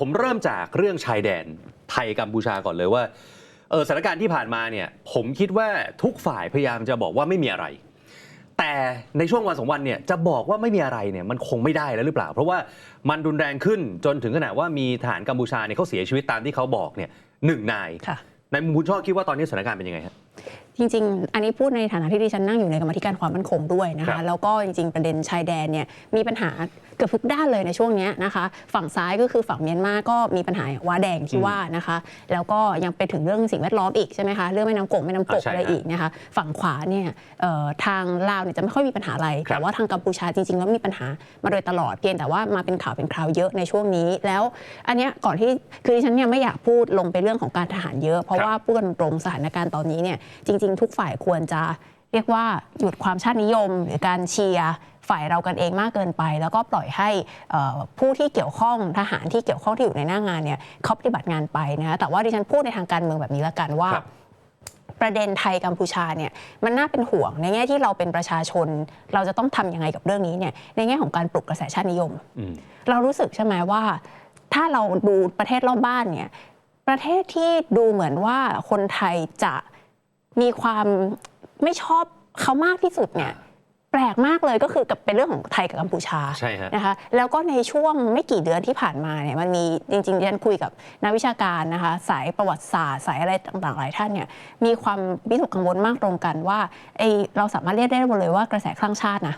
ผมเริ่มจากเรื่องชายแดนไทยกัมพูชาก่อนเลยว่าเออสถานการณ์ที่ผ่านมาเนี่ยผมคิดว่าทุกฝ่ายพยายามจะบอกว่าไม่มีอะไร แต่ในช่วงวันสองวันเนี่ยจะบอกว่าไม่มีอะไรเนี่ยมันคงไม่ได้แล้วหรือเปล่า เพราะว่ามันรุนแรงขึ้นจนถึงขนาดว่ามีทหารกัมพูชาเนี่ยเขาเสียชีวิตตามที่เขาบอกเนี่ยหนึ่งนายค่ะในมุมคุณชอบคิดว่าตอนนี้สถานการณ์เป็นยังไงฮะจริงๆ อันนี้พูดในฐานะที่ดิฉันนั่งอยู่ในกรรมาธิการความมั่นคงด้วยนะครัคะบแล้วก็จริง ๆ ประเด็นชายแดนเนี่ยมีปัญหา เกือบทุกด้านเลยในช่วงเนี้ยนะคะ ฝั่งซ้ายก็คือฝั่งเมียนมาก็มีปัญหาว้าแดงที่ว่านะคะ แล้วก็ยังไปถึงเรื่องสิ่งแวดล้อมอีกใช่ไหมคะเรื่องแม่น้ำกงแม่น้ำกกอ่าใช่อะไรอีกนะคะ ฝั่งขวาเนี่ยเอ่อทางลาวเนี่ยจะไม่ค่อยมีปัญหาอะไรครับแต่ว่าทางกัมพูชาจริงๆแล้วมีปัญหามาโดยตลอดเพียงแต่ว่ามาเป็นข่าวเป็นคราวเยอะในช่วงนี้ แล้วอันเนี้ยก่อนที่คือดิฉันเนี่ยไม่อยากพูดลงไปเรื่องของการทหารเยอะ เพราะว่าพูดกันตรงๆสถานการณ์ตอนนี้เนี่ยจริง ๆ ทุกฝ่ายควรจะ เรียกว่าหยุดความชาตินิยม หรือการเชียร์ฝ่ายเรากันเองมากเกินไป แล้วก็ปล่อยให้เอ่อผู้ที่เกี่ยวข้องทหารที่เกี่ยวข้องที่อยู่ในหน้างานเนี่ยเขาปฏิบัติงานไปนะแต่ว่าดิฉันพูดในทางการเมืองแบบนี้ละกันว่าครับประเด็นไทยกัมพูชาเนี่ยมันน่าเป็นห่วงในแง่ที่เราเป็นประชาชน เราจะต้องทำยังไงกับเรื่องนี้เนี่ยในแง่ของการปลุกกระแสชาตินิยมอืมเรารู้สึกใช่ไหมว่า ถ้าเราดูประเทศรอบบ้านเนี่ยประเทศที่ดูเหมือนว่าคนไทยจะมีความ ไม่ชอบเขามากที่สุดเนี่ยแปลกมากเลยก็คือกับเป็นเรื่องของไทยกับกัมพูชาใช่ฮะนะคะแล้วก็ในช่วงไม่กี่เดือนที่ผ่านมาเนี่ยมันมีจริงๆดิฉันคุยกับนักวิชาการนะคะสายประวัติศาสตร์สายอะไรต่างๆหลายท่านเนี่ยมีความวิตกกังวลมากตรงกันว่าไอเราสามารถเรียกได้เลยว่ากระแสคลั่งชาตินะ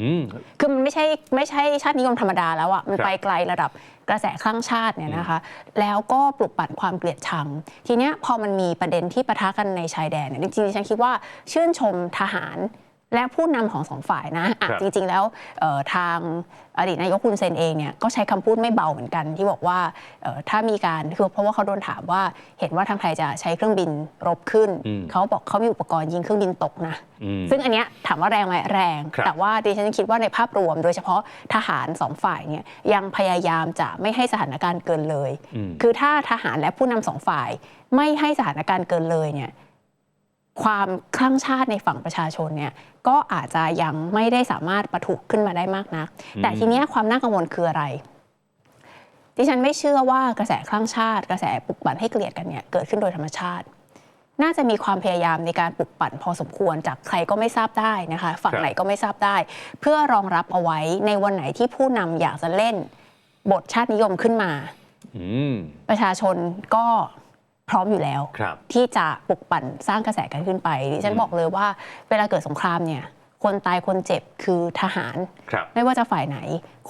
อืม คือมันไม่ใช่ไม่ใช่ชาตินิยมธรรมดาแล้วอะมันครับ ไปไกลระดับกระแสคลั่งชาติเนี่ยนะคะ แล้วก็ปลุกปั่นความเกลียดชัง ทีเนี้ยพอมันมีประเด็นที่ปะทะกันในชายแดนเนี่ยจริงๆดิฉันคิดว่าชื่นชมทหาร และผู้นำของสองฝ่ายนะอะครับจริง ๆ แล้วเอ่อทางอดีตนายกคุณเซนเองเนี่ยก็ใช้คำพูดไม่เบาเหมือนกัน ที่บอกว่าเอ่อถ้ามีการคือเพราะว่าเขาโดนถามว่าเห็นว่าทางไทยจะใช้เครื่องบินรบขึ้นอืมเขาบอกเขามีอุปกรณ์ยิงเครื่องบินตกนะอืมซึ่งอันเนี้ยถามว่าแรงไหมแรงครับแต่ว่าดิฉันคิดว่าในภาพรวม โดยเฉพาะทหารสองฝ่ายเนี่ยยังพยายามจะไม่ให้สถานการณ์เกินเลยอืมคือถ้าทหารและผู้นำสองฝ่ายไม่ให้สถานการณ์เกินเลยเนี่ย ความคลั่งชาติในฝั่งประชาชนเนี่ยก็อาจจะยังไม่ได้สามารถประทุขึ้นมาได้มากนัก แต่ทีเนี้ยความน่ากังวลคืออะไร ดิฉันไม่เชื่อว่ากระแสคลั่งชาติ กระแสปลุกปั่นให้เกลียดกันเนี่ยเกิดขึ้นโดยธรรมชาติ น่าจะมีความพยายามในการปลุกปั่นพอสมควรจากใครก็ไม่ทราบได้นะคะ ฝั่งครับไหนก็ไม่ทราบได้ เพื่อรองรับเอาไว้ในวันไหนที่ผู้นำอยากจะเล่น บทชาตินิยมขึ้นมาอืมประชาชนก็ พร้อมอยู่แล้วครับที่จะปลุกปั่นสร้างกระแสกันขึ้นไปดิฉันอืมบอกเลยว่าเวลาเกิดสงครามเนี่ยคนตายคนเจ็บคือทหารครับไม่ว่าจะฝ่ายไหน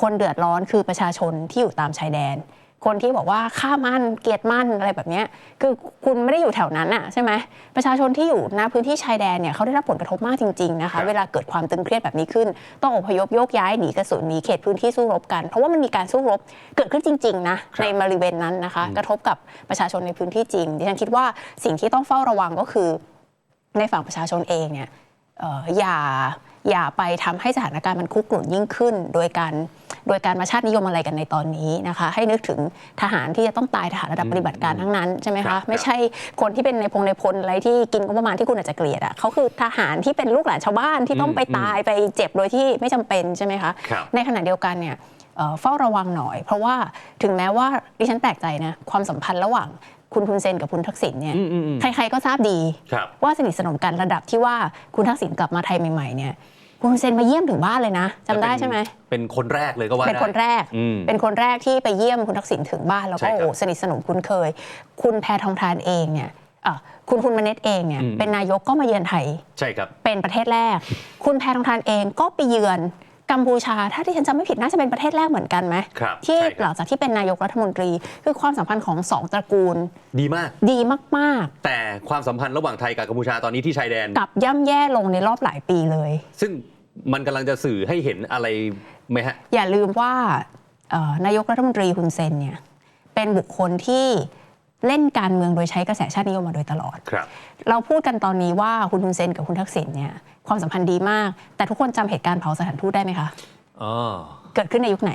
คนเดือดร้อนคือประชาชนที่อยู่ตามชายแดน คนที่บอกว่าฆ่ามันเกลียดมันอะไรแบบเนี้ยคือคุณไม่ได้อยู่แถวนั้นอะใช่ไหมประชาชนที่อยู่ณพื้นที่ชายแดนเนี่ยเขาได้รับผลกระทบมากจริงๆนะครัคะบเวลาเกิดความตึงเครียดแบบนี้ขึ้น ต้องอพยพโยกย้ายหนีกระสุนหนีเขตพื้นที่สู้รบกัน เพราะว่ามันมีการสู้รบเกิดขึ้นจริงๆนะในบริเวณนั้นนะคะ กระทบกับประชาชนในพื้นที่จริงดิฉันคิดว่าสิ่งที่ต้องเฝ้าระวังก็คือ ในฝั่งประชาชนเองเนี่ยเอ่ออย่า อย่าไปทำให้สถานการณ์มันคุกรุ่นยิ่งขึ้น โดยการโดยการมาชาตินิยมอะไรกันในตอนนี้นะคะ ให้นึกถึงทหารที่จะต้องตายทหารระดับปฏิบัติการทั้งนั้นใช่ไหมครัคะบไม่ใช่คนที่เป็นในพงในพลอะไรที่กินงบประมาณที่คุณอาจจะเกลียดอะเขาคือทหารที่เป็นลูกหลานชาวบ้านที่ต้องไปตายไปเจ็บโดยที่ไม่จำเป็นใช่ไหมคะครับในขณะเดียวกันเนี่ยเอ่อเฝ้าระวังหน่อย เพราะว่าถึงแม้ว่าดิฉันแปลกใจนะความสัมพันธ์ระหว่าง คุณทุนเซนกับคุณทักษิณเนี่ยอืมอืมอืมใครๆก็ทราบดีครับว่าสนิทสนมกันระดับที่ว่าคุณทักษิณกลับมาไทยใหม่ๆเนี่ยคุณฮุนเซนมาเยี่ยมถึงบ้านเลยนะจำได้ใช่ไหมเป็นคนแรกเลยก็ว่าเป็นได้คนแรกอืมเป็นคนแรกที่ไปเยี่ยมคุณทักษิณถึงบ้านแล้วใช่ก็ครับโอ้สนิทสนมคุ้นเคย คุณแพทองทานเองเนี่ยอะคุณคุณมเนตเองเนี่ยอืมเป็นนายกก็มาเยือนไทย ใช่ครับ เป็นประเทศแรก คุณแพทองทานเองก็ไปเยือน กัมพูชา ถ้าที่ฉันจำไม่ผิดน่าจะเป็นประเทศแรกเหมือนกันไหมครับที่ใช่ครับ หลังจากที่เป็นนายกรัฐมนตรี คือความสัมพันธ์ของสองตระกูลดีมาก ดีมากแต่ความสัมพันธ์ระหว่างไทยกับกัมพูชาตอนนี้ที่ชายแดน ๆ กับย่ำแย่ลงในรอบหลายปีเลย ซึ่งมันกำลังจะสื่อให้เห็นอะไรไหมฮะ อย่าลืมว่าเอ่อนายกรัฐมนตรีฮุนเซนเนี่ยเป็นบุคคลที่ เล่นการเมืองโดยใช้กระแสชาตินิยมมาโดยตลอดครับเราพูดกันตอนนี้ว่าคุณฮุนเซนกับคุณทักษิณเนี่ยความสัมพันธ์ดีมาก แต่ทุกคนจำเหตุการณ์เผาสถานทูตได้ไหมคะอ๋อเกิดขึ้นในยุคไหน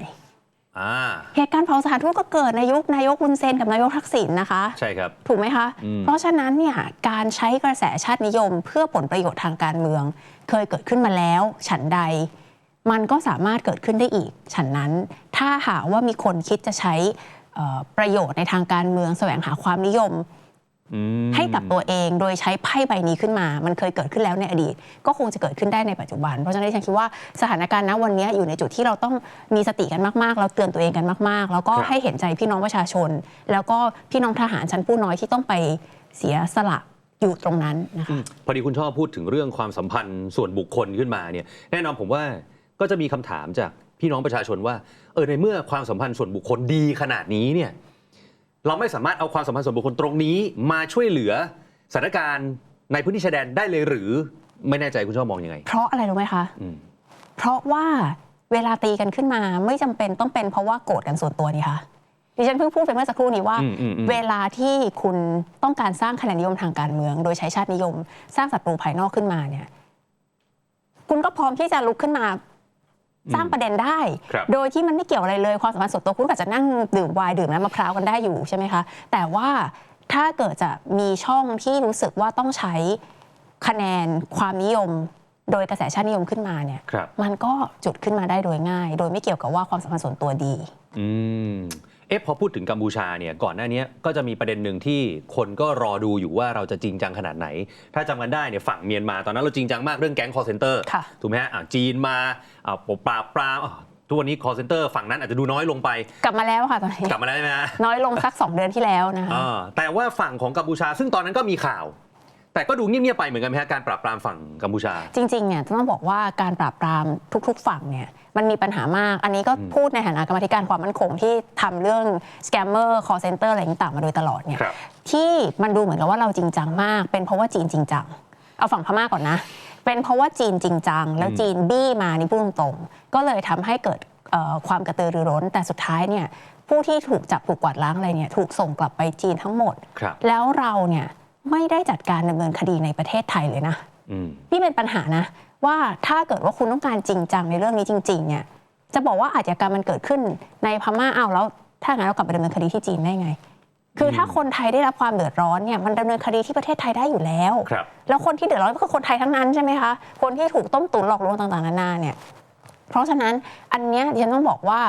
อ่าเหตุการณ์เผาสถานทูตก็เกิดในยุคนายกฮุนเซนกับนายกทักษิณนะคะ ใช่ครับ ถูกไหมคะอืมเพราะฉะนั้นเนี่ยการใช้กระแสชาตินิยม เพื่อผลประโยชน์ทางการเมือง เคยเกิดขึ้นมาแล้ว ฉันใด มันก็สามารถเกิดขึ้นได้อีก ฉันนั้นถ้าหากว่ามีคนคิดจะใช้เอ่อ ประโยชน์ในทางการเมือง แสวงหาความนิยมอืมให้กับตัวเองโดยใช้ไพ่ใบนี้ขึ้นมา มันเคยเกิดขึ้นแล้วในอดีต ก็คงจะเกิดขึ้นได้ในปัจจุบัน เพราะฉะนั้นดิฉันคิดว่าสถานการณ์ณวันนี้อยู่ในจุดที่เราต้องมีสติกันมากๆแล้วเตือนตัวเองกันมาก ๆ แล้วก็ครับให้เห็นใจพี่น้องประชาชน แล้วก็พี่น้องทหารชั้นผู้น้อยที่ต้องไปเสียสละอยู่ตรงนั้นนะคะอืมพอดีคุณชอบพูดถึงเรื่องความสัมพันธ์ส่วนบุคคลขึ้นมาเนี่ยแน่นอนผมว่าก็จะมีคำถามจาก พี่น้องประชาชนว่าเออในเมื่อความสัมพันธ์ส่วนบุคคลดีขนาดนี้เนี่ยเราไม่สามารถเอาความสัมพันธ์ส่วนบุคคลตรงนี้มาช่วยเหลือสถานการณ์ในพื้นที่ชายแดนได้เลยหรือไม่แน่ใจคุณชอบมองยังไง เพราะอะไรรู้ไหมคะอืมเพราะว่าเวลาตีกันขึ้นมาไม่จำเป็นต้องเป็นเพราะว่าโกรธกันส่วนตัวนี่คะดิฉันเพิ่งพูดไปเมื่อสักครู่นี้ว่า อืมอืมอืม เวลาที่คุณต้องการสร้างคะแนนนิยมทางการเมือง โดยใช้ชาตินิยม สร้างศัตรูภายนอกขึ้นมาเนี่ย คุณก็พร้อมที่จะลุกขึ้นมา สร้างประเด็นได้ครับโดยที่มันไม่เกี่ยวอะไรเลยความสัมพันธ์ส่วนตัวคุณก็อาจจะนั่งดื่มไวน์ดื่มน้ำมะพร้าวกันได้อยู่ใช่ไหมคะ แต่ว่าถ้าเกิดจะมีช่องที่รู้สึกว่าต้องใช้คะแนนความนิยม โดยกระแสชาตินิยมขึ้นมาเนี่ยครับมันก็จุดขึ้นมาได้โดยง่าย โดยไม่เกี่ยวกับว่าความสัมพันธ์ส่วนตัวดี อืม เอ๊ะพอพูดถึงกัมพูชาเนี่ยก่อนหน้านี้ก็จะมีประเด็นหนึ่งที่คนก็รอดูอยู่ว่าเราจะจริงจังขนาดไหน ถ้าจำกันได้เนี่ยฝั่งเมียนมาตอนนั้นเราจริงจังมากเรื่องแก๊งคอร์เซนเตอร์ค่ะ ถูกไหมฮะอะจีนมาอะปราบปรามอะทุกวันนี้คอร์เซนเตอร์ฝั่งนั้นอาจจะดูน้อยลงไป กลับมาแล้วค่ะตอนนี้ กลับมาแล้วใช่ไหมฮะ น้อยลงสัก 2 เดือนที่แล้วนะคะ อ่าแต่ว่าฝั่งของกัมพูชาซึ่งตอนนั้นก็มีข่าว แต่ก็ดูเงียบๆไปเหมือนกันไหมฮะการปราบปรามฝั่งกัมพูชา จริงๆเนี่ยต้องบอกว่าการปราบปรามทุก ๆ ฝั่งเนี่ย มันมีปัญหามาก อันนี้ก็พูดในฐานะกรรมาธิการความมั่นคงที่ทำเรื่อง scammer call center อะไรต่างๆมาโดยตลอดเนี่ยครับที่มันดูเหมือนกับว่าเราจริงจังมาก เป็นเพราะว่าจีนจริงจังเอาฝั่งพม่าก่อนนะ เป็นเพราะว่าจีนจริงจัง แล้วจีนบี้มานี่พูดตรงๆก็เลยทำให้เกิดเอ่อความกระตือรือร้น แต่สุดท้ายเนี่ยผู้ที่ถูกจับถูกกวาดล้างอะไรเนี่ยถูกส่งกลับไปจีนทั้งหมดครับแล้วเราเนี่ยไม่ได้จัดการดำเนินคดีในประเทศไทยเลยนะอืมนี่เป็นปัญหานะ ว่าถ้าเกิดว่าคุณต้องการจริงจังในเรื่องนี้จริงๆเนี่ยจะบอกว่าอาชญากรรมมันเกิดขึ้นในพม่าเอาวแล้ว ถ้างั้นเรากลับไปดำเนินคดีที่จีนได้ไง คือถ้าคนไทยได้รับความเดือดร้อนเนี่ยมันดำเนินคดีที่ประเทศไทยได้อยู่แล้วครับแล้วคนที่เดือดร้อนก็คือคนไทยทั้งนั้นใช่ไหมคะคนที่ถูกต้มตุ๋นหลอกลวงต่างๆนานาเนี่ยเพราะฉะนั้นอันเนี้ยดิฉันต้องบอกว่า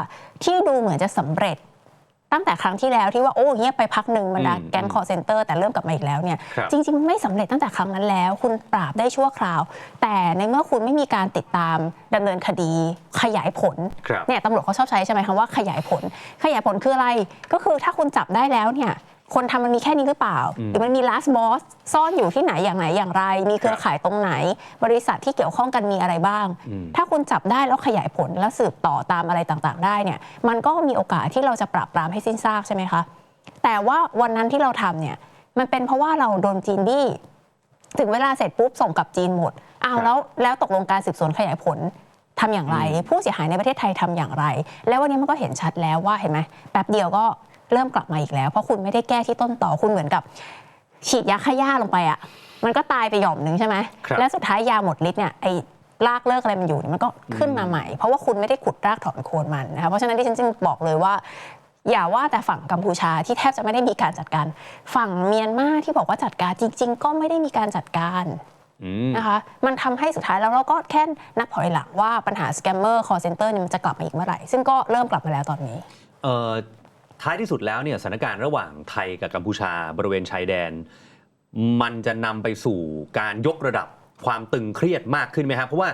ที่ดูเหมือนจะสำเร็จ ตั้งแต่ครั้งที่แล้วที่ว่าโอ้เงียบไปพักหนึ่งบรรดาอืมแก๊งคอร์เซนเตอร์แต่เริ่มกลับมาอีกแล้วเนี่ยครับจริง ๆ ไม่สำเร็จตั้งแต่ครั้งนั้นแล้ว คุณปราบได้ชั่วคราว แต่ในเมื่อคุณไม่มีการติดตามดำเนินคดีขยายผลครับเนี่ยตำรวจเขาชอบใช้ใช่ไหมคำว่าขยายผล ขยายผลคืออะไรก็คือถ้าคุณจับได้แล้วเนี่ย คนทำมันมีแค่นี้หรือเปล่าอืมหรือมันมี last boss ซ่อนอยู่ที่ไหนอย่างไหนอย่างไร มีเครือข่ายตรงไหน บริษัทที่เกี่ยวข้องกันมีอะไรบ้างอืมถ้าคุณจับได้แล้วขยายผลแล้วสืบต่อตามอะไรต่างๆ ได้เนี่ยมันก็มีโอกาสที่เราจะปราบปรามให้สิ้นซากใช่ไหมคะแต่ว่าวันนั้นที่เราทำเนี่ยมันเป็นเพราะว่าเราโดนจีนบี้ถึงเวลาเสร็จปุ๊บส่งกลับจีนหมดอ้าควรับแล้วแล้วตกลงการสืบสวนขยายผลทำอย่างไรอืมผู้เสียหายในประเทศไทยทำอย่างไร แล้ววันนี้มันก็เห็นชัดแล้วว่าเห็นไหมแป๊บเดียวก็ เริ่มกลับมาอีกแล้ว เพราะคุณไม่ได้แก้ที่ต้นต่อคุณเหมือนกับ ฉีดยาฆ่าหญ้าลงไปอะมันก็ตายไปหย่อมหนึ่งใช่ไหมครับแล้วสุดท้ายยาหมดฤทธิ์เนี่ยไอ้รากเลิกอะไรมันอยู่เนี่ยมันก็ขึ้นมาใหม่ เพราะว่าคุณไม่ได้ขุดรากถอนโคนมันนะคะเพราะฉะนั้นที่ฉันจึงบอกเลยว่า อย่าว่าแต่ฝั่งกัมพูชาที่แทบจะไม่ได้มีการจัดการ ฝั่งเมียนมาที่บอกว่าจัดการจริง ๆ ก็ไม่ได้มีการจัดการอืมนะคะมันทำให้สุดท้ายแล้วเราก็แค่นับถอยหลังว่าปัญหาสแกมเมอร์คอร์เซนเตอร์เนี่ยมันจะกลับมาอีกเมื่อไหร่ ซึ่งก็เริ่มกลับมาแล้วตอนนี้เอ่อ ท้ายที่สุดแล้วเนี่ยสถานการณ์ระหว่างไทยกับกัมพูชาบริเวณชายแดน มันจะนำไปสู่การยกระดับความตึงเครียดมากขึ้นไหมครับเพราะว่า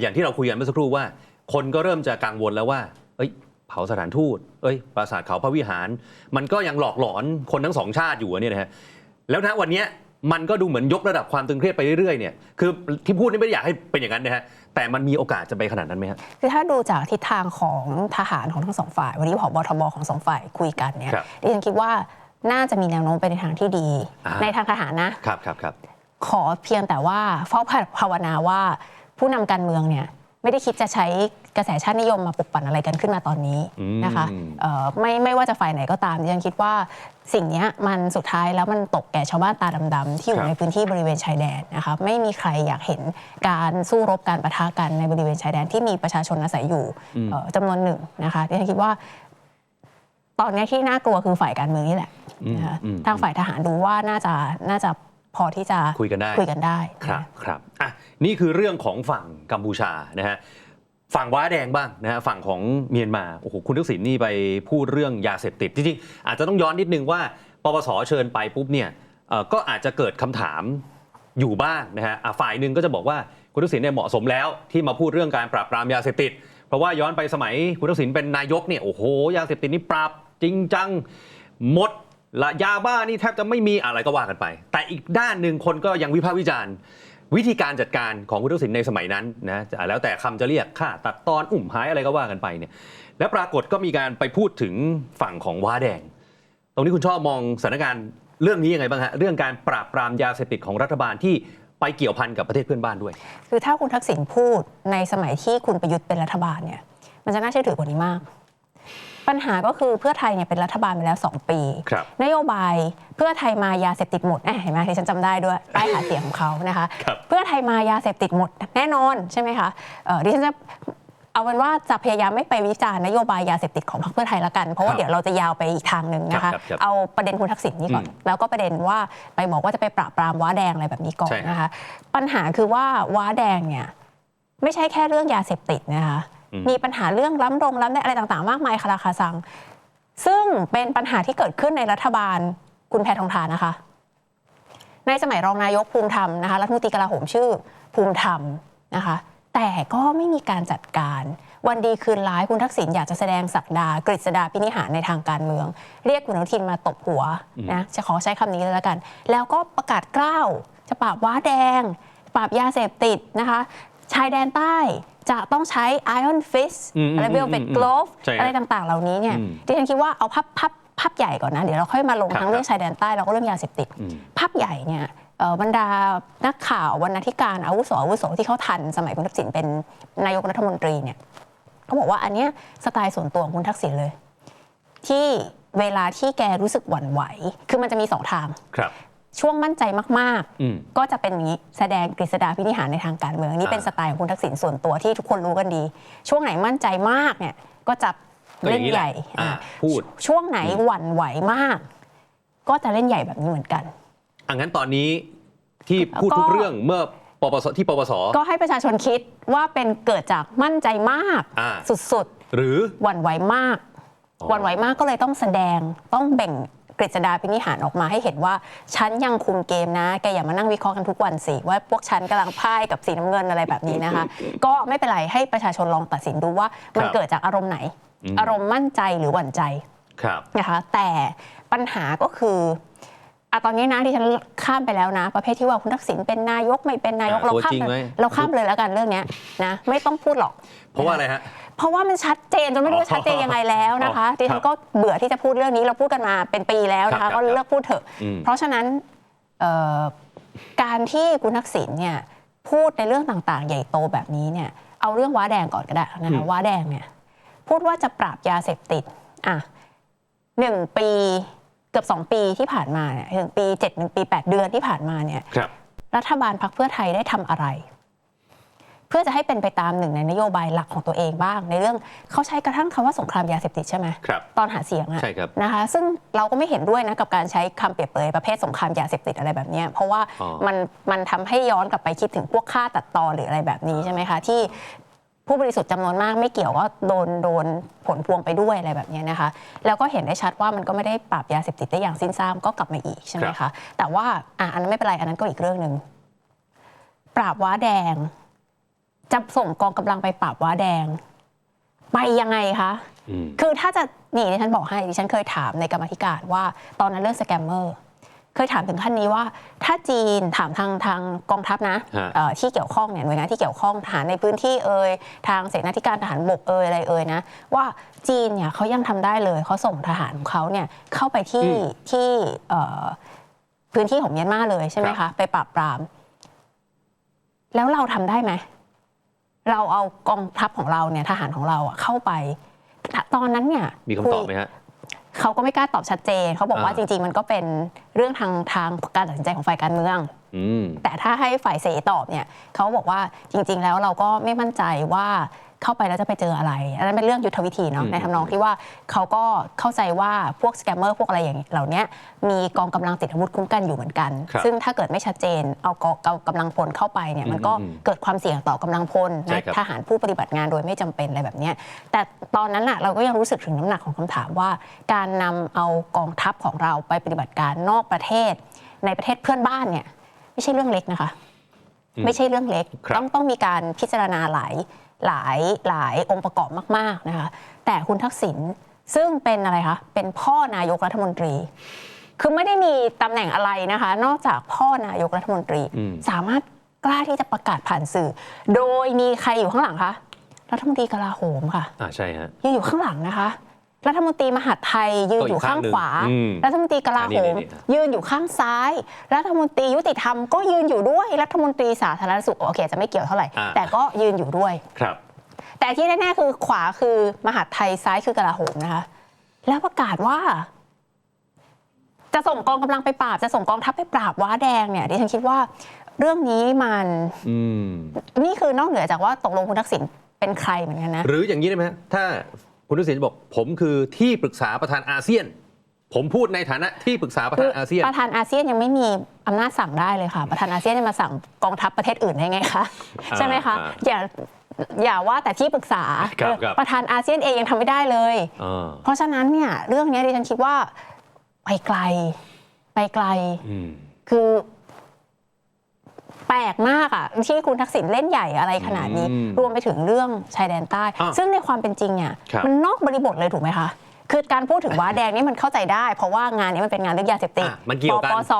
อย่างที่เราคุยกันเมื่อสักครู่ว่า คนก็เริ่มจะกังวลแล้วว่า เอ้ยเผาสถานทูต เอ้ยปราสาทเขาพระวิหาร มันก็ยังหลอกหลอนคนทั้งสองชาติอยู่เนี่ยนะฮะแล้วนะวันนี้ มันก็ดูเหมือนยกระดับความตึงเครียดไปเรื่อยๆเนี่ยคือที่พูดนี่ไม่ได้อยากให้เป็นอย่างนั้นนะฮะแต่มันมีโอกาสจะไปขนาดนั้นไหมฮะคือถ้าดูจากทิศทางของทหารของทั้งสองฝ่าย วันนี้ผบทบของสองฝ่ายคุยกันเนี่ยครับดิฉันคิดว่าน่าจะมีแนวโน้มไปในทางที่ดีอ่าในทางทหารนะครับครับครับขอเพียงแต่ว่าเฝ้าภาวนาว่าผู้นำการเมืองเนี่ย ไม่ได้คิดจะใช้กระแสชาตินิยมมาปลุกปั่นอะไรกันขึ้นมาตอนนี้อืมนะคะเอ่อไม่ไม่ว่าจะฝ่ายไหนก็ตามดิฉันคิดว่าสิ่งเนี้ยมันสุดท้ายแล้วมันตกแก่ชาวบ้านตาดำๆที่อครัยู่บในพื้นที่บริเวณชายแดนนะคะไม่มีใครอยากเห็นการสู้รบการประทะกันในบริเวณชายแดนที่มีประชาชนอาศัยอยู่อืมเอ่อจำนวนหนึ่งนะคะดิฉันคิดว่า ตอนนี้ที่น่ากลัวคือฝ่ายการเมืองนี่แหละนะคะอืมอืมทางฝ่ายทหารดูว่าน่าจะน่าจะพอที่จะคุยกันได้คุยกันได้ครับครับอะ นี่คือเรื่องของฝั่งกัมพูชานะฮะฝั่งว้าแดงบ้างนะฮะฝั่งของเมียนมาโอ้โหคุณทักษิณนี่ไปพูดเรื่องยาเสพติดจริงๆอาจจะต้องย้อนนิดนึงว่าปปสเชิญไปปุ๊บเนี่ยก็อาจจะเกิดคำถามอยู่บ้างนะฮะอะฝ่ายหนึ่งก็จะบอกว่าคุณทักษิณเนี่ยเหมาะสมแล้วที่มาพูดเรื่องการปราบปรามยาเสพติด เพราะว่าย้อนไปสมัยคุณทักษิณเป็นนายกเนี่ยโอ้โหยาเสพติดนี่ปราบจริงจังหมดละยาบ้านี่แทบจะไม่มีอะไรก็ว่ากันไป แต่อีกด้านหนึ่งคนก็ยังวิพากษ์วิจารณ์ วิธีการจัดการของคุณทักษิณในสมัยนั้นนะจะแล้วแต่คำจะเรียกค่าตัดตอนอุ่มหายอะไรก็ว่ากันไปเนี่ยและปรากฏก็มีการไปพูดถึงฝั่งของว้าแดง ตรงนี้คุณชอบมองสถานการณ์เรื่องนี้ยังไงบ้างฮะเรื่องการปราบปรามยาเสพติดของรัฐบาลที่ไปเกี่ยวพันกับประเทศเพื่อนบ้านด้วย คือถ้าคุณทักษิณพูดในสมัยที่คุณประยุทธ์เป็นรัฐบาลเนี่ยมันจะน่าเชื่อถือกว่านี้มาก ปัญหาก็คือเพื่อไทยเนี่ยเป็นรัฐบาลไปแล้ว 2 ปี ครับ นโยบายเพื่อไทยมายาเสพติดหมดเอ้ยเห็นไหมที่ฉันจำได้ด้วยป้ายหาเสียงของเขานะคะ ครับ เพื่อไทยมายาเสพติดหมดแน่นอนใช่ไหมคะเอ่อดิฉันจะเอาเป็นว่าจะพยายามไม่ไปวิจารณ์นโยบายยาเสพติดของพรรคเพื่อไทยละกัน เพราะว่าครับเดี๋ยวเราจะยาวไปอีกทางหนึ่งนะครัคะ บครับเอาประเด็นคุณทักษิณนี่ก่อน อืมแล้วก็ประเด็นว่าไปบอกว่าจะไปปราบปรามว้าแดงอะไรแบบนี้ก่อนใช่ครับ นะคะ ปัญหาคือว่าว้าแดงเนี่ยไม่ใช่แค่เรื่องยาเสพติดนะคะอื มมีปัญหาเรื่องล้ำรงล้ำได้อะไรต่างๆ มากมายคาราคาซัง ซึ่งเป็นปัญหาที่เกิดขึ้นในรัฐบาลคุณแพทองทานนะคะ ในสมัยรองนายกภูมิธรรมนะคะรัฐมนตรีกลาโหมชื่อภูมิธรรมนะคะ แต่ก็ไม่มีการจัดการวันดีคืนร้ายคุณทักษิณอยากจะแสดงศักดากฤษดาพินิหารในทางการเมือง เรียกคุณอนุทินมาตบหัวนะจะขอใช้คำนี้เลยแล้วกัน แล้วก็ประกาศกล้าวจะปราบว้าแดง ปราบยาเสพติดนะคะ ชายแดนใต้ จะต้องใช้ Iron Fist อืมอะไรอืม Velvet อืม Glove ใช่ครับอะไรต่างๆ เหล่านี้เนี่ยอืมดิฉันคิดว่าเอาพับพับพับใหญ่ก่อนนะ เดี๋ยวเราค่อยมาลงครับทั้งเรื่องชายแดนใต้แล้วก็เรื่องยาเสพติด อืม ภาพใหญ่เนี่ยเอ่อบรรดานักข่าววรรณาธิการอาวุโสอาวุโสที่เขาทัน สมัยคุณทักษิณเป็นนายกรัฐมนตรีเนี่ยเขาบอกว่าอันเนี้ยสไตล์ส่วนตัวของคุณทักษิณเลย ที่เวลาที่แกรู้สึกหวั่นไหว คือมันจะมีสองทาง ครับ ช่วงมั่นใจมากอืม ๆ ก็จะเป็นอย่างนี้แสดงกฤษดาพินิหารในทางการเมืองนี่เป็นอ่าสไตล์ของคุณทักษิณส่วนตัวที่ทุกคนรู้กันดี ช่วงไหนมั่นใจมากเนี่ยก็จะก็อเล่ย่านงนี้ใหแหญ่ละอ่าอ่าพูดช่วงไหนหวั่นไหวมาก ก็จะเล่นใหญ่แบบนี้เหมือนกัน อังั้นตอนนี้ที่พูดก็ ทุกเรื่องเมื่อปปสที่ปปส ก็ให้ประชาชนคิดว่าเป็นเกิดจากมั่นใจมาก อ่า สุดหรือ ๆหวั่นไหวมาก อ๋อ หวั่นไหวมากก็เลยต้องแสดงต้องแบ่ง กฤษดาพินิหารออกมาให้เห็นว่า ฉันยังคุมเกมนะ แกอย่ามานั่งวิเคราะห์กันทุกวันสิ ว่าพวกฉันกำลังพ่ายกับสีน้ำเงินอะไรแบบนี้นะคะ ก็ไม่เป็นไรให้ประชาชนลองตัดสินดูว่ามันครับเกิดจากอารมณ์ไหนอืมอารมณ์มั่นใจหรือหวั่นใจครับนะคะ แต่ปัญหาก็คือ อะตอนนี้นะที่ฉันข้ามไปแล้วนะ ประเภทที่ว่าคุณทักษิณเป็นนายกไม่เป็นนายกอ่าเราตัวข้ามจริงเลไหมยเราข้ามเลยแล้วกันเรื่องเนี้ยนะไม่ต้องพูดหรอก เพราะว่าอะไรฮะ เพราะว่ามันชัดเจนจนไม่รู้ว่าชัดเจนยังไงแล้วนะคะอ๋อดิฉันก็เบื่อที่จะพูดเรื่องนี้เราพูดกันมาเป็นปีแล้วนะครัคะบก็ครับเลิกพูดเถอะ อืม เพราะฉะนั้นเอ่อการที่คุณทักษิณเนี่ยพูดในเรื่องต่างๆ ใหญ่โตแบบนี้เนี่ยเอาเรื่องว้าแดงก่อนก็ได้นะคะว้าแดงเนี่ยพูดว่าจะปราบยาเสพติดอะหนึ่งปี เกือบสองปีที่ผ่านมาเนี่ยหนึ่งปีเจ็ดหนึ่งปีแปดเดือนที่ผ่านมาเนี่ยครับรัฐบาลพรรคเพื่อไทยได้ทำอะไร เพื่อจะให้เป็นไปตามหนึ่งในนโยบายหลักของตัวเองบ้าง ในเรื่องเขาใช้กระทั่งคำว่าสงครามยาเสพติดใช่ไหมครับตอนหาเสียงอะใช่ครับนะคะซึ่งเราก็ไม่เห็นด้วยนะกับการใช้คำเปรียบเปรยประเภทสงครามยาเสพติดอะไรแบบเนี้ยเพราะว่าอ๋อมันมันทำให้ย้อนกลับไปคิดถึงพวกฆ่าตัดตอนหรืออะไรแบบนี้ใช่ไหมคะที่ ผู้บริสุทธิ์จำนวนมากไม่เกี่ยวก็โดนโดนผลพวงไปด้วยอะไรแบบเนี้ยนะคะ แล้วก็เห็นได้ชัดว่ามันก็ไม่ได้ปราบยาเสพติดได้อย่างสิ้นซามก็กลับมาอีกใช่ไหมครัคะบแต่ว่าอะอันนั้นไม่เป็นไรอันนั้นก็อีกเรื่องหนึ่งปราบว้าแดงจะส่งกองกำลังไปปราบว้าแดง ไปยังไงคะอืมคือถ้าจะนี่ดิฉันบอกให้ดิฉันเคยถามในกรรมาธิการว่าตอนนั้นเรื่องสแกมเมอร์ เคยถามถึงขั้นนี้ว่า ถ้าจีนถามทางทางกองทัพนะฮะเอ่อที่เกี่ยวข้องเนี่ยหน่วยงานที่เกี่ยวข้องทหารในพื้นที่เอ่ยทางเสนาธิการทหารบกเอ่ยอะไรเอ่ยนะว่าจีนเนี่ยเขายังทำได้เลยเขาส่งทหารของเขาเนี่ยเข้าไปที่ที่เอ่อพื้นที่ของเมียนมาเลยใช่ไหมครัคะบไปปราบปราม แล้วเราทำได้ไหมเราเอากองทัพของเราเนี่ยทหารของเราอะเข้าไปตอนนั้นเนี่ยมีคำตอบไหมฮะ เขาก็ไม่กล้าตอบชัดเจน เขาบอกว่าอ่าจริง ๆ มันก็เป็นเรื่องทางทางการตัดสินใจของฝ่ายการเมืองอืมแต่ถ้าให้ฝ่ายเสตอบเนี่ยเขาบอกว่าจริง ๆ แล้วเราก็ไม่มั่นใจว่า เข้าไปแล้วจะไปเจออะไร อันนั้นเป็นเรื่องยุทธวิธีเนาะอืมในทำนองที่ว่าเขาก็เข้าใจว่าพวกสแกมเมอร์พวกอะไรอย่างเหล่านี้มีกองกำลังติดอาวุธคุ้มกันอยู่เหมือนกันครับซึ่งถ้าเกิดไม่ชัดเจนเอากองกำลังพลเข้าไปเนี่ยมันก็อืมเกิดความเสี่ยงต่อกำลังพลใช่นะครับทหารผู้ปฏิบัติงานโดยไม่จำเป็นอะไรแบบเนี้ยแต่ตอนนั้นน่ะเราก็ยังรู้สึกถึงน้ำหนักของคำถามว่า การนำเอากองทัพของเราไปปฏิบัติการนอกประเทศ ในประเทศเพื่อนบ้านเนี่ยไม่ใช่เรื่องเล็กนะคะอืมไม่ใช่เรื่องเล็กครับต้องต้องมีการพิจารณาหลาย หลายหลายองค์ประกอบมากๆนะคะแต่คุณทักษิณซึ่งเป็นอะไรคะเป็นพ่อนายกรัฐมนตรี คือไม่ได้มีตำแหน่งอะไรนะคะ นอกจากพ่อนายกรัฐมนตรีอืมสามารถกล้าที่จะประกาศผ่านสื่อ โดยมีใครอยู่ข้างหลังคะรัฐมนตรีกลาโหมค่ะอ่าใช่ฮะยืนอยู่ข้างหลังนะคะ รัฐมนตรีมหาดไทยยืนอยู่ข้างขวาก็อีกข้างหนึ่งอืมรัฐมนตรีกลาโหมอันนี้ๆยืนอยู่ข้างซ้าย รัฐมนตรียุติธรรมก็ยืนอยู่ด้วย รัฐมนตรีสาธารณสุขโอเค จะไม่เกี่ยวเท่าไหร่อ่าแต่ก็ยืนอยู่ด้วยครับ แต่ที่แน่ๆคือขวาคือมหาดไทยซ้ายคือกลาโหมนะคะแล้วประกาศว่า จะส่งกองกำลังไปปราบ จะส่งกองทัพไปปราบว้าแดงเนี่ยดิฉันคิดว่า เรื่องนี้มันอืมนี่คือนอกเหนือจากว่าตกลงคุณทักษิณเป็นใครเหมือนกันนะ หรืออย่างนี้ได้ไหมฮะถ้า คุณทักษิณบอก ผมคือที่ปรึกษาประธานอาเซียน ผมพูดในฐานะที่ปรึกษาประธานอาเซียน ประธานอาเซียนยังไม่มีอำนาจสั่งได้เลยค่ะ ประธานอาเซียนจะมาสั่งกองทัพประเทศอื่นได้ไงคะอ่าใช่ไหมคะอ่าอย่าอย่าว่าแต่ที่ปรึกษาครับเออครับประธานอาเซียนเองยังทำไม่ได้เลยอ่าเพราะฉะนั้นเนี่ยเรื่องนี้ดิฉันคิดว่าไปไกลไปไกลอืมคือ แปลกมากอะที่คุณทักษิณเล่นใหญ่อะไรขนาดนี้ อืมรวมไปถึงเรื่องชายแดนใต้ อะซึ่งในความเป็นจริงเนี่ยครับ มันนอกบริบทเลยถูกไหมคะ คือการพูดถึงว้าแดงนี่มันเข้าใจได้ เพราะว่างานนี้มันเป็นงานเรื่องยาเสพติดอะมันเกี่ยวกันปปส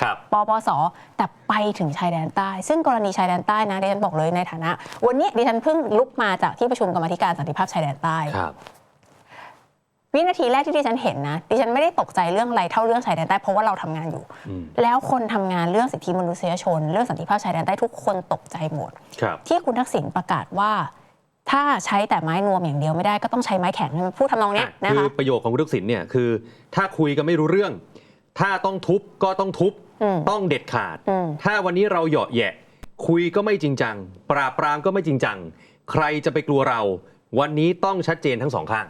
ครับ ปปส แต่ไปถึงชายแดนใต้ ซึ่งกรณีชายแดนใต้นะดิฉันบอกเลยในฐานะ วันนี้ดิฉันเพิ่งลุกมาจากที่ประชุมกรรมาธิการสันติภาพชายแดนใต้ ครับ วินาทีแรกที่ดิฉันเห็นนะดิฉันไม่ได้ตกใจเรื่องอะไรเท่าเรื่องชายแดนใต้เพราะว่าเราทำงานอยู่อืมแล้วคนทำงานเรื่องสิทธิมนุษยชน เรื่องสันติภาพชายแดนใต้ทุกคนตกใจหมดครับที่คุณทักษิณประกาศว่า ถ้าใช้แต่ไม้นวมอย่างเดียวไม่ได้ก็ต้องใช้ไม้แข็งพูดทำนองเนี้ยนะคืคะอประโยคของคุณทักษิณเนี่ยคือถ้าคุยกันไม่รู้เรื่อง ถ้าต้องทุบก็ต้องทุบอืมต้องเด็ดขาดอืมถ้าวันนี้เราเหยาะแหยะ คุยก็ไม่จริงจัง ปราบปรามก็ไม่จริงจัง ใครจะไปกลัวเรา วันนี้ต้องชัดเจนทั้งสองข้าง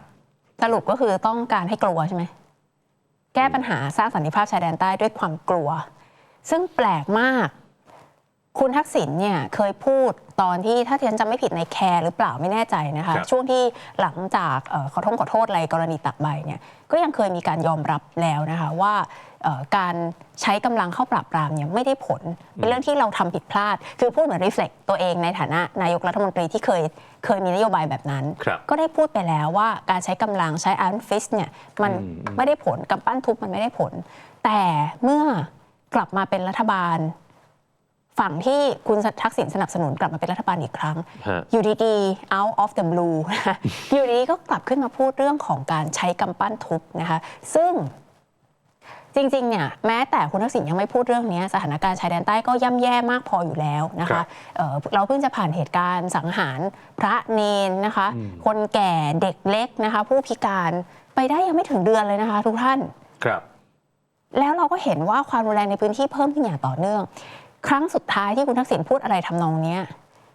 สรุปก็คือต้องการให้กลัวใช่ไหมแก้ปัญหาสร้างสันติภาพชายแดนใต้ด้วยความกลัว ซึ่งแปลกมาก คุณทักษิณเนี่ยเคยพูดตอนที่ถ้าที่ฉันจำไม่ผิดในแคร์หรือเปล่าไม่แน่ใจนะคะครับช่วงที่หลังจากเอ่อขอโทษขอโทษอะไรกรณีตักใบเนี่ยก็ยังเคยมีการยอมรับแล้วนะคะว่าเอ่อการใช้กำลังเข้าปราบปรามเนี่ยไม่ได้ผล เป็นเรื่องที่เราทำผิดพลาด คือพูดเหมือนรีเฟล็กตัวเองในฐานะนายกรัฐมนตรีที่เคยเคยมีนโยบายแบบนั้นครับก็ได้พูดไปแล้วว่าการใช้กำลังใช้อาร์ฟิสเนี่ยมันอืมอืมไม่ได้ผลกำปั้นทุบมันไม่ได้ผล แต่เมื่อกลับมาเป็นรัฐบาล ฝั่งที่คุณทักษิณสนับสนุนกลับมาเป็นรัฐบาลอีกครั้งฮะอยู่ดีๆ out of the blue นะคะอยู่ดีๆก็กลับขึ้นมาพูดเรื่องของการใช้กำปั้นทุบนะคะ ซึ่งจริงๆ เนี่ยแม้แต่คุณทักษิณยังไม่พูดเรื่องนี้สถานการณ์ชายแดนใต้ก็ย่ำแย่มากพออยู่แล้วนะครัคะบเอ่อเราเพิ่งจะผ่านเหตุการณ์สังหารพระเนนนะคะอืมคนแก่เด็กเล็กนะคะ ผู้พิการไปได้ยังไม่ถึงเดือนเลยนะคะ ทุกท่านครับ แล้วเราก็เห็นว่าความรุนแรงในพื้นที่เพิ่มขึ้นอย่างต่อเนื่อง ครั้งสุดท้ายที่คุณทักษิณพูดอะไรทำนองเนี้ย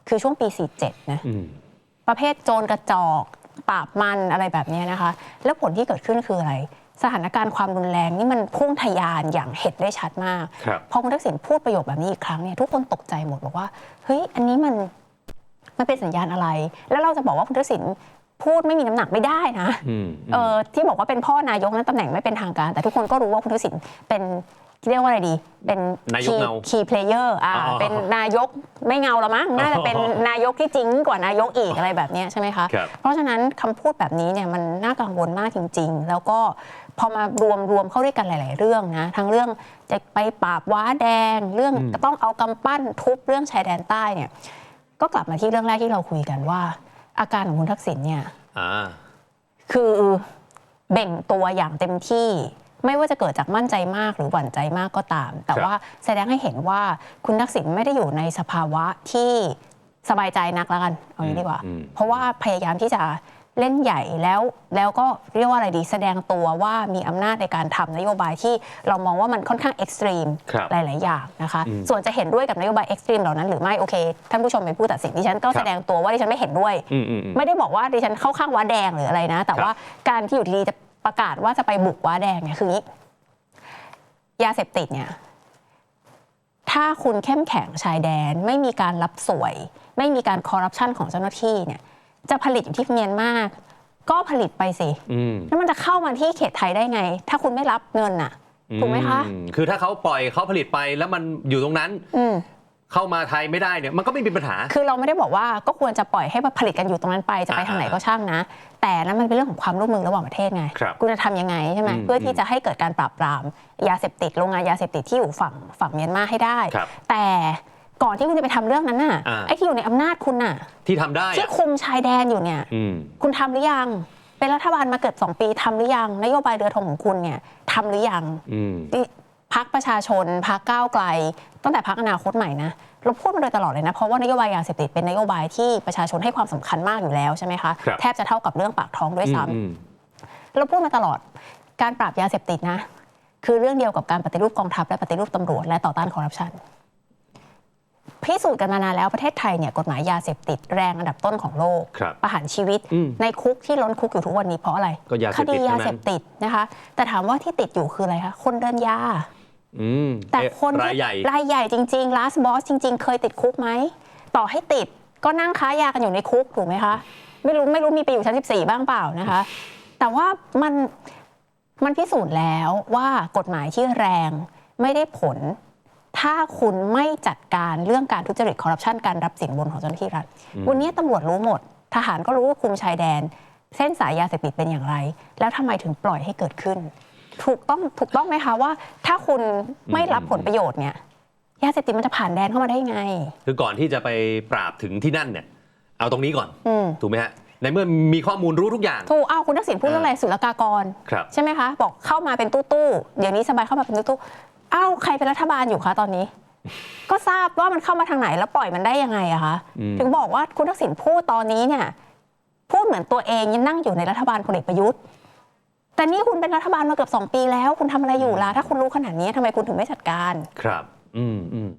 คือช่วงปี 47 นะอืมประเภทโจรกระจอกปราบมันอะไรแบบเนี้ยนะคะ แล้วผลที่เกิดขึ้นคืออะไร สถานการณ์ความรุนแรงนี่มันพุ่งทะยานอย่างเห็นได้ชัดมากครับพอคุณทักษิณพูดประโยคแบบนี้อีกครั้งเนี่ยทุกคนตกใจหมดบอกว่าเฮ้ยอันนี้มันมันเป็นสัญญาณอะไร แล้วเราจะบอกว่าคุณทักษิณพูดไม่มีน้ำหนักไม่ได้นะอืมเออที่บอกว่าเป็นพ่อนายกนั้นตำแหน่งไม่เป็นทางการ แต่ทุกคนก็รู้ว่าคุณทักษิณเป็น เรียกว่าอะไรดี เป็นนายกเงาคีย์เพลเยอร์อ่าอ๋อ เป็นนายกไม่เงาละมั้งน่าจะเป็นอ๋อนายกที่จริงกว่านายกอีกอะไรแบบเนี้ยใช่ไหมคะ ครับ เพราะฉะนั้นคำพูดแบบนี้เนี่ยมันน่ากังวลมากจริง ๆ แล้วก็พอมารวมรวมเข้าด้วยกันหลาย ๆ เรื่องนะทั้งเรื่องจะไปปราบว้าแดง เรื่องอืมต้องเอากำปั้นทุบเรื่องชายแดนใต้เนี่ยก็กลับมาที่เรื่องแรกที่เราคุยกันว่า อาการของคุณทักษิณเนี่ย อ่า คือเบ่งตัวอย่างเต็มที่ ไม่ว่าจะเกิดจากมั่นใจมากหรือหวั่นใจมากก็ตาม แต่ครับว่าแสดงให้เห็นว่าคุณทักษิณไม่ได้อยู่ในสภาวะที่สบายใจนักแล้วกันเอางี้ดีกว่าอืมเพราะว่าพยายามที่จะเล่นใหญ่แล้วแล้วก็เรียกว่าอะไรดีแสดงตัวว่ามีอำนาจในการทำนโยบายที่เรามองว่ามันค่อนข้างเอ็กซ์ตรีมครับหลาย ๆ อย่างนะคะอืมส่วนจะเห็นด้วยกับนโยบายเอ็กซ์ตรีมเหล่านั้นหรือไม่โอเค ท่านผู้ชมเป็นผู้ตัดสินดิฉันก็ครับแสดงตัวว่าดิฉันไม่เห็นด้วยอืมอืมอืมไม่ได้บอกว่าดิฉันเข้าข้างว้าแดงหรืออะไรนะ แต่ครับว่าการที่อยู่ดีๆจะ ประกาศว่าจะไปบุกว้าแดงเนี่ยคืออย่างนี้ยาเสพติดเนี่ยถ้าคุณเข้มแข็งชายแดน ไม่มีการรับสวย ไม่มีการคอร์รัปชันของเจ้าหน้าที่เนี่ยจะผลิตอยู่ที่เมียนมาก็ผลิตไปสิอืมแล้วมันจะเข้ามาที่เขตไทยได้ไง ถ้าคุณไม่รับเงินน่ะถูกไหมคะอืคือถ้าเขาปล่อยเขาผลิตไปแล้วมันอยู่ตรงนั้นอืม เข้ามาไทยไม่ได้เนี่ยมันก็ไม่มีปัญหา คือเราไม่ได้บอกว่าก็ควรจะปล่อยให้มาผลิตกันอยู่ตรงนั้นไปจะไปอ่าทางไหนก็ช่างนะ แต่นั้นมันเป็นเรื่องของความร่วมมือระหว่างประเทศไงครับณจะทำยังไงใช่ไหมอืมเพื่อที่จะให้เกิดการปราบปรามยาเสพติดโรงงานยาเสพติดที่อยู่ฝั่งฝั่งเมียนมาให้ได้ ครับ แต่ก่อนที่คุณจะไปทำเรื่องนั้นน่ะอ่า ไอ้ที่อยู่ในอำนาจคุณน่ะ ที่ทำได้ที่อะคุมชายแดนอยู่เนี่ย อืม คุณทำหรือยัง เป็นรัฐบาลมาเกือบสองปีทำหรือยัง นโยบายเรือธงของคุณเนี่ยทำหรือยัง อืมนี่ พักประชาชนพักก้าวไกล ตั้งแต่พักอนาคตใหม่นะเราพูดมาโดยตลอดเลยนะ เพราะว่านโยบายยาเสพติดเป็นนโยบายที่ประชาชนให้ความสำคัญมากอยู่แล้วใช่ไหมคะครับแทบจะเท่ากับเรื่องปากท้องด้วยซ้ำอืมเราพูดมาตลอดการปราบยาเสพติดนะ คือเรื่องเดียวกับการปฏิรูปกองทัพและปฏิรูปตำรวจและต่อต้านคอร์รัปชันพิสูจน์กันมานานแล้วประเทศไทยเนี่ยกฎหมายยาเสพติดแรงอันดับต้นของโลกครับประหารชีวิตอืมในคุกที่ล้นคุกอยู่ทุกวันนี้เพราะอะไรก็ยาเสคพติดดียาทั้งนั้นเสพติดนะคะ แต่ถามว่าที่ติดอยู่คืออะไรคะคนเดินยาอืม แต่เอ๊ะคนรายที่ใหญ่รายใหญ่จริงๆ last boss จริง ๆ เคยติดคุกไหม ต่อให้ติดก็นั่งค้ายากันอยู่ในคุกถูกไหมคะ ไม่รู้ไม่รู้มีไปอยู่ชั้น 14 บ้างเปล่านะคะ แต่ว่ามันมันพิสูจน์แล้วว่ากฎหมายที่แรงไม่ได้ผล ถ้าคุณไม่จัดการเรื่องการทุจริตคอร์รัปชันการรับสินบนของเจ้าหน้าที่รัฐ วันนี้ตำรวจรู้หมด ทหารก็รู้ว่าคุมชายแดน เส้นสายยาเสพติดเป็นอย่างไร แล้วทำไมถึงปล่อยให้เกิดขึ้น ถูกต้องถูกต้องไหมคะว่า ถ้าคุณไม่รับผลประโยชน์เนี่ยยาเสพติดมันจะผ่านแดนเข้ามาได้ไง คือก่อนที่จะไปปราบถึงที่นั่นเนี่ย เอาตรงนี้ก่อน อืม ถูกไหมฮะ ในเมื่อมีข้อมูลรู้ทุกอย่าง ถูกเอาคุณทักษิณพูดเรื่องอะไรศุลกากร ครับ ใช่ไหมคะ บอกเข้ามาเป็นตู้ตู้ๆเดี๋ยวนี้สบายเข้ามาเป็นตู้ตู้ๆเอ้าใครเป็นรัฐบาลอยู่คะตอนนี้ ก็ทราบว่ามันเข้ามาทางไหนแล้วปล่อยมันได้ยังไงอะคะอืม ถึงบอกว่าคุณทักษิณพูดตอนนี้เนี่ย พูดเหมือนตัวเองยังนั่งอยู่ในรัฐบาลพลเอกประยุทธ์ แต่นี่คุณเป็นรัฐบาลมาเกือบสองปีแล้ว คุณทำอะไรอยู่ล่ะถ้าคุณรู้ขนาดนี้ทำไมคุณถึงไม่จัดการ ครับ อืมอืม